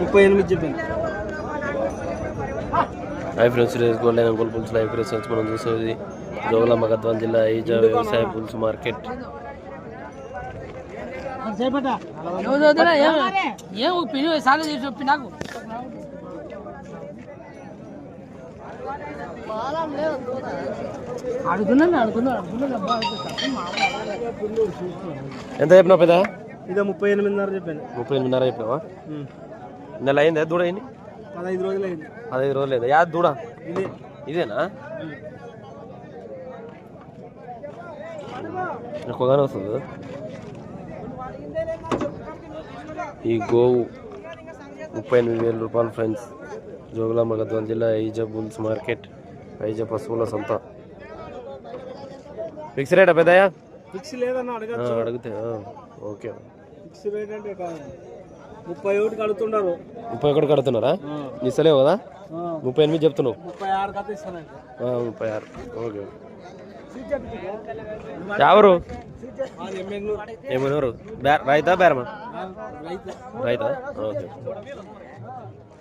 ముప్పై ఎనిమిది చెప్పాను హై ఫ్రెండ్స్ ఈరోజు గోల్డ్ అండ్ అంకుల్ పులుసు లైవ్ రిసర్చ్ మనం చూసేది. జోగులాంబ గద్వాల జిల్లా ఈజా వ్యవసాయ పులుసు మార్కెట్. ఎంత చెప్పినావు పెద్ద? ఇదే ముప్పై ఎనిమిదిన్నర చెప్పాను ముప్పై ఎనిమిదిన్నర చెప్పినావా? నెల అయిందా? దూడ అయింది? పదహైదు రోజులు అయింది. పదహైదు రోజులు లేదా యా దూడ. ఇదే. ఇదేనా? ఎక్కువగానే వస్తుంది? ఈ గోవు. ముప్పై ఎనిమిది వేల రూపాయలు ఫ్రెండ్స్. జోగులాంబ గద్వాల జిల్లా ఐజా బుల్స్ మార్కెట్ ఐజా పశువుల సంత. ఫిక్స్ రేటా పెద్దయా ఫిక్స్ లేదన్న అడిగితే ఓకే. ఫిక్స్ రేట్ అంటే ముప్పై ఒకటికి అడుగుతున్నారు ముప్పై ఒకటి కడుతున్నారా? ఇస్తలేవు కదా? ముప్పై ఎనిమిది చెప్తున్నావు. ముప్పై ఆరు ముప్పై ఆరు. ఓకే. ఎవరు? ఏమన్నారు రైతా బేరమా? రైతా? ఓకే.